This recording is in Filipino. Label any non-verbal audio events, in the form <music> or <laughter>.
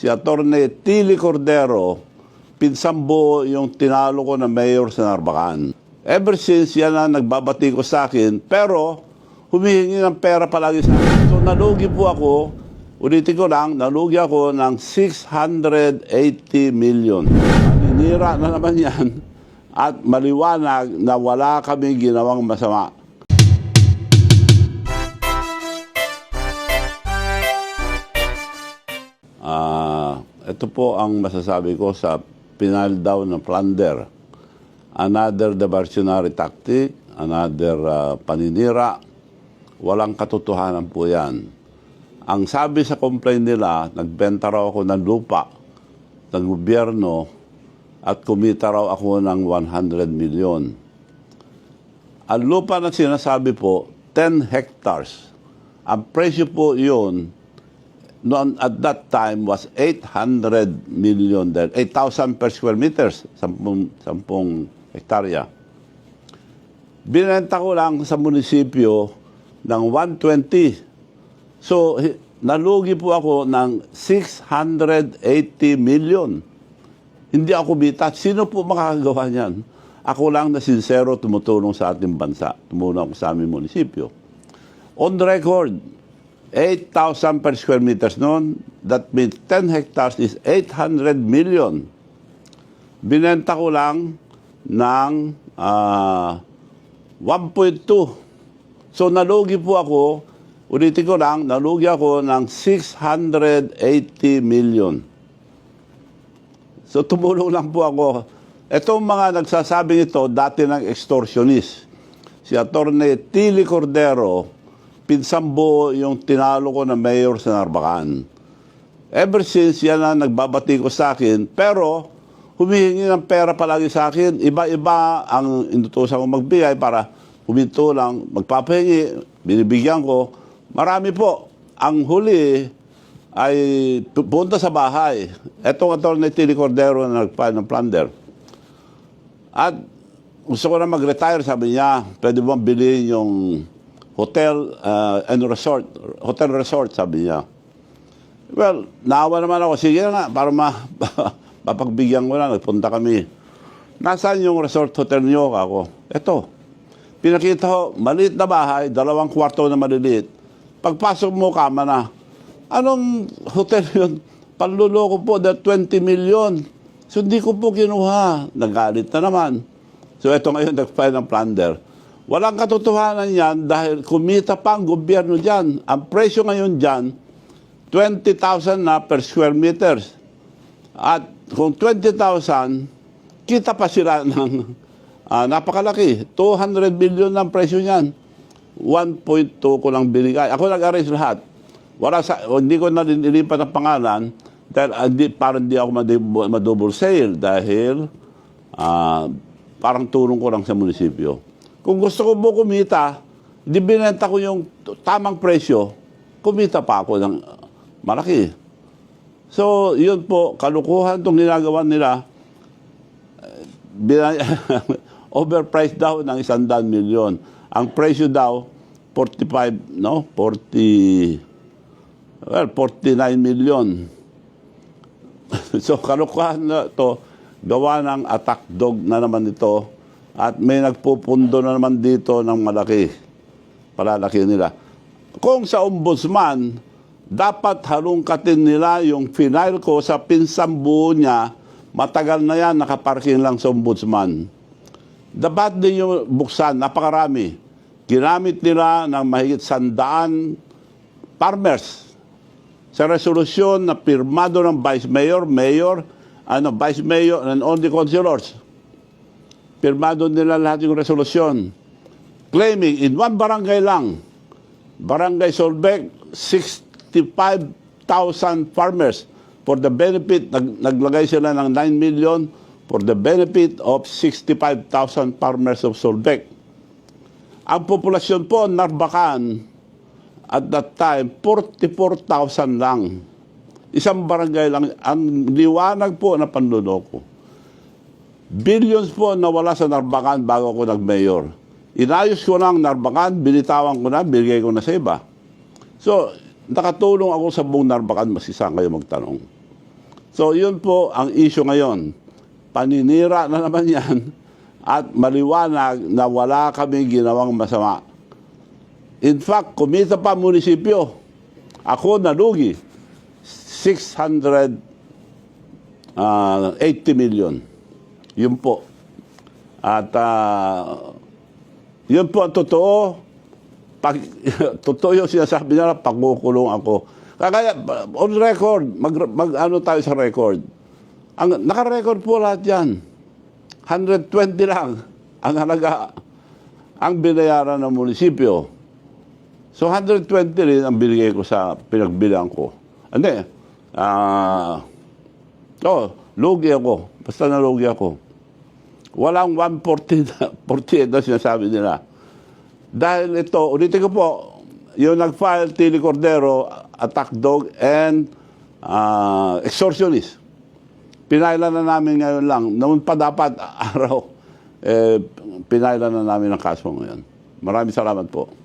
Si Atty. Tili Cordero, pinsambo yung tinalo ko na mayor sa Narbacan. Ever since, yan ang nagbabati ko sa akin, pero humihingi ng pera palagi sa akin. So nalugi po ako, ulitin ko lang, nalugi ako ng 680 million. Maninira na naman yan at maliwanag na wala kami ginawang masama. Ah, ito po ang masasabi ko sa pinal down ng plunder. Another diversionary tactic, another ah, paninira. Walang katotohanan po yan. Ang sabi sa complaint nila, nagbenta raw ako ng lupa ng gobyerno at kumita raw ako ng 100 million. Ang lupa na sinasabi po, 10 hectares. Ang presyo po yun, noon at that time was 800 million there, 8,000 per square meters, 10, 10 hektarya. Binenta ko lang sa munisipyo ng 120. So, nalugi po ako ng 680 million. Hindi ako bita. Sino po makakagawa niyan? Ako lang na sincero tumutulong sa ating bansa. Tumulong ako sa aming munisipyo. On record, 8,000 per square meters noon. That means 10 hectares is 800 million. Binenta ko lang ng ah, 1.2. So nalugi po ako, ulitin ko lang, nalugi ako ng 680 million. So tumulong lang po ako. Itong mga nagsasabing ito, dati ng extortionist. Si Atty. Tili Cordero, pinsambo yung tinalo ko na mayor sa Narbacan. Ever since, yan ang nagbabati ko sa akin. Pero, humihingi ng pera palagi sa akin. Iba-iba ang inutusan ko magbigay para huminto lang, magpapahingi, binibigyan ko. Marami po. Ang huli ay punta sa bahay. Etong attorney Tili Cordero na nagpa ng plunder. At gusto ko na mag-retire, sabi niya, pwede mo bilhin yung hotel uh, and resort, hotel resort, sabi niya. Well, naawa naman ako. Sige na nga, para ma <laughs> mapagbigyan ko na. Nagpunta kami. Nasaan yung resort hotel niyo? Ako, eto. Pinakita ko, maliit na bahay, dalawang kwarto na maliliit. Pagpasok mo, kama na. Anong hotel <laughs> yun? Panluloko po, that 20 million. So, hindi ko po kinuha. Nagalit na naman. So, ito ngayon, nag-file ng plunder. Walang katotohanan yan dahil kumita pa ang gobyerno dyan. Ang presyo ngayon dyan, 20,000 na per square meters. At kung 20,000, kita pa sila <laughs> ng ah, napakalaki. 200 billion ang presyo niyan. 1.2 ko lang binigay. Ako nag-arrange lahat. Wala sa, hindi ko na rin ilipat ang pangalan dahil ah, di, parang hindi ako madouble sale dahil ah, parang tulong ko lang sa munisipyo. Kung gusto ko mo kumita, di binenta ko yung tamang presyo, kumita pa ako ng ah, malaki. So, yun po, kalukuhan itong ginagawa nila. Eh, <laughs> overpriced daw ng isandaan milyon. Ang presyo daw, 45, no? 40, well, 49 million. <laughs> so, kalukuhan na to, gawa ng attack dog na naman ito. At may nagpupundo na naman dito ng malaki. Palalaki nila. Kung sa ombudsman, dapat halungkatin nila yung final ko sa pinsambu niya, matagal na yan, nakaparking lang sa ombudsman. Dapat din yung buksan, napakarami. Ginamit nila ng mahigit sandaan farmers sa resolusyon na pirmado ng Vice Mayor, Mayor, ano, Vice Mayor, and all the councilors. Pirmado nila lahat yung resolusyon. Claiming in one barangay lang, Barangay Solbec, 65,000 farmers for the benefit, nag, naglagay sila ng 9 million for the benefit of 65,000 farmers of Solbec. Ang populasyon po, Narbacan, at that time, 44,000 lang. Isang barangay lang. Ang liwanag po na panluloko. Billions po nawala sa Narbacan bago ako nag-mayor. Inayos ko na ang Narbacan, binitawan ko na, binigay ko na sa iba. So, nakatulong ako sa buong Narbacan, masisang kayo magtanong. So, yun po ang issue ngayon. Paninira na naman <laughs> yan at maliwanag na wala kami ginawang masama. In fact, kumita pa munisipyo. Ako nalugi. 680 million. Yun po. At ah, yun po ang totoo. Pag, <laughs> totoo yung sinasabi nila, pagkukulong ako. Kaya, on record, mag, mag ano tayo sa record. Ang, naka-record po lahat yan. 120 lang ang halaga, ang binayaran ng munisipyo. So 120 rin ang binigay ko sa pinagbilang ko. Hindi. Ah, oh, lugi ako. Basta nalugi ako. Walang 140 na, <laughs> 48 na sinasabi nila. Dahil ito, ulitin ko po, yung nag-file Tili Cordero, attack dog, and ah, extortionist. Pinailan na namin ngayon lang. Noon pa dapat <laughs> araw, eh, pinailan na namin ang kaso ngayon. Maraming salamat po.